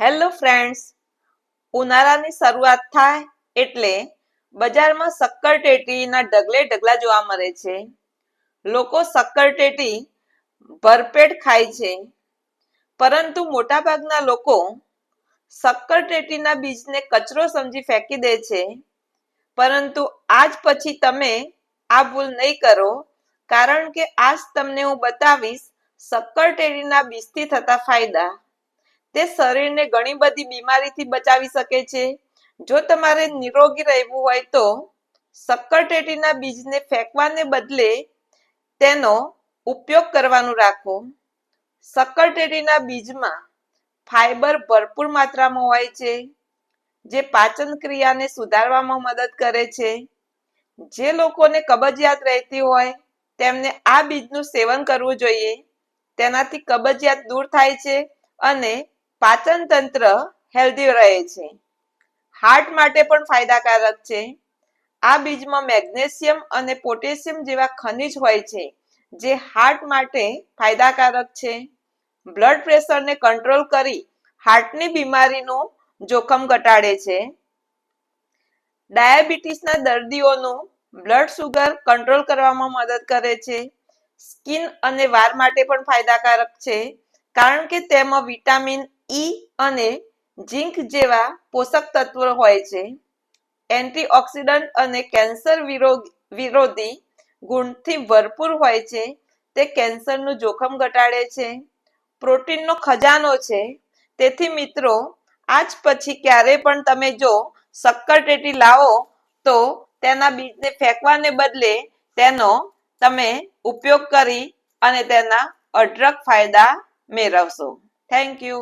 Hello friends, ઉનાળાની શરૂઆત થાય એટલે બજારમાં શક્કરટેટીના ઢગલે ઢગલા જોવા મળે છે. લોકો શક્કરટેટી ભરપેટ ખાય છે. પરંતુ મોટાભાગના લોકો શક્કરટેટીના બીજને કચરો સમજી ફેંકી દે છે. પરંતુ આજ પછી તમે આ ભૂલ નહીં કરો, કારણ કે આજ તમને હું બતાવીશ શક્કરટેટીના બીજથી થતા ફાયદા. તે શરીરને ઘણી બધી બીમારીથી બચાવી શકે છે. જો તમારે નિરોગી રહેવું હોય તો સક્કરટેટીના બીજને ફેંકવાને બદલે તેનો ઉપયોગ કરવાનું રાખો. સક્કરટેટીના બીજમાં ફાઈબર ભરપૂર માત્રામાં હોય છે, જે પાચન ક્રિયાને સુધારવામાં મદદ કરે છે. જે લોકોને કબજિયાત રહેતી હોય, તેમને આ બીજનું સેવન કરવું જોઈએ. તેનાથી કબજિયાત દૂર થાય છે અને પાચન તંત્ર હેલ્ધી રહે છે. હાર્ટ માટે પણ ફાયદાકારક છે. આ બીજમાં મેગ્નેશિયમ અને પોટેશિયમ જેવા ખનિજ હોય છે, જે હાર્ટ માટે ફાયદાકારક છે. બ્લડ પ્રેશરને કંટ્રોલ કરી હાર્ટની બીમારીનું જોખમ ઘટાડે છે. ડાયાબિટીસના દર્દીઓનું બ્લડ સુગર કંટ્રોલ કરવામાં મદદ કરે છે. સ્કિન અને વાળ માટે પણ ફાયદાકારક છે, કારણ કે તેમાં વિટામિન ઈ અને ઝીંક જેવા પોષક તત્વો હોય છે. એન્ટીઓક્સિડન્ટ અને કેન્સર વિરોધી ગુણથી ભરપૂર હોય છે. તે કેન્સરનું જોખમ ઘટાડે છે. પ્રોટીનનો ખજાનો છે. તેથી મિત્રો, આજ પછી ક્યારે પણ તમે જો શક્કરટેટી લાવો, તો તેના બીજને ફેંકવાને બદલે તેનો તમે ઉપયોગ કરી અને તેના અઢળક ફાયદા મેળવશો. Thank you.